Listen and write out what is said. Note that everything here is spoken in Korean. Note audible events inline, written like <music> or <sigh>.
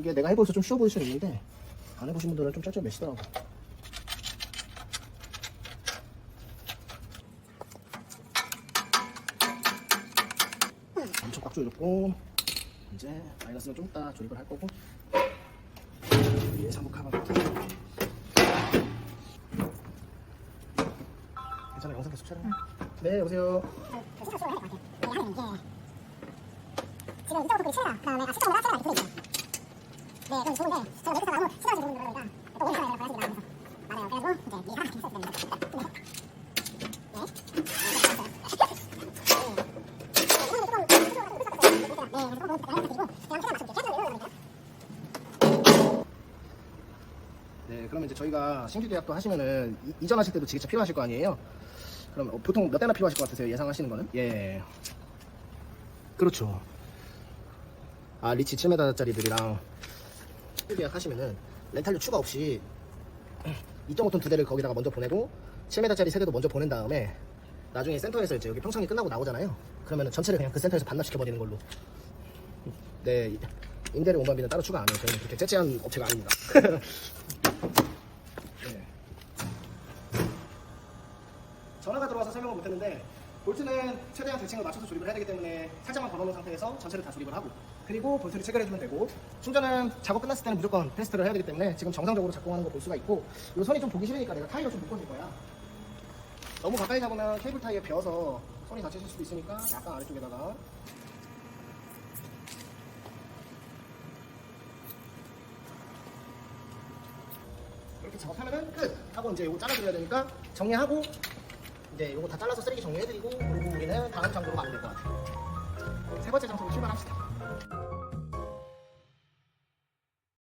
이게 내가 해보면서 좀 쉬워 보일 수는 있는데 안 해보신 분들은 좀 쩔쩔매시더라고 엄청 꽉 조여줬고 이제 마이너스는 좀 이따 조립을 할 거고 위에 상부 카바 괜찮아 영상 계속 촬영 네 여보세요 지금 이쪽부터 그 칠라 그 다음에 아 시점으로 칠라 이렇게 돼 있어요. 네, 그럼 좋은데 제가 여기서 나무 시점을 모르는 거니까 또 오른쪽에 내가 봐야지 나오면서 맞아요. 그래가지고 이제 미가 계속 됩니다. 네, 그러면 이제 저희가 신규 계약도 하시면은 이- 이전하실 때도 지게차 필요하실 거 아니에요? 그럼 어, 보통 몇 대나 필요하실 것 같으세요? 예상하시는 거는? 예. 그렇죠. 아, 리치 7m짜리들이랑 신규 계약 하시면은 렌탈료 추가 없이 2.5톤 두 대를 거기다가 먼저 보내고 7m짜리 세 대도 먼저 보낸 다음에 나중에 센터에서 이제 여기 평창이 끝나고 나오잖아요. 그러면은 전체를 그냥 그 센터에서 반납시켜 버리는 걸로. 네, 임대료 운반비는 따로 추가 안 해요. 저희는 그렇게 째째한 업체가 아닙니다. <laughs> 네. 전화가 들어와서 설명을 못했는데 볼트는 최대한 대칭을 맞춰서 조립을 해야 되기 때문에 살짝만 걸어놓은 상태에서 전체를 다 조립을 하고 그리고 볼트를 체결해주면 되고 충전은 작업 끝났을 때는 무조건 테스트를 해야 되기 때문에 지금 정상적으로 작동하는 거볼 수가 있고 이 손이 좀 보기 싫으니까 내가 타이로 좀 묶어줄 거야. 너무 가까이 잡으면 케이블 타이에 베어서 손이 다치실 수도 있으니까 약간 아래쪽에다가. 이렇게 작업하면은 끝! 하고 이제 이거 잘라드려야 되니까 정리하고 이제 이거 다 잘라서 쓰레기 정리해드리고 그리고 우리는 다음 장소로 가면 될 것 같아요. 세 번째 장소로 출발합시다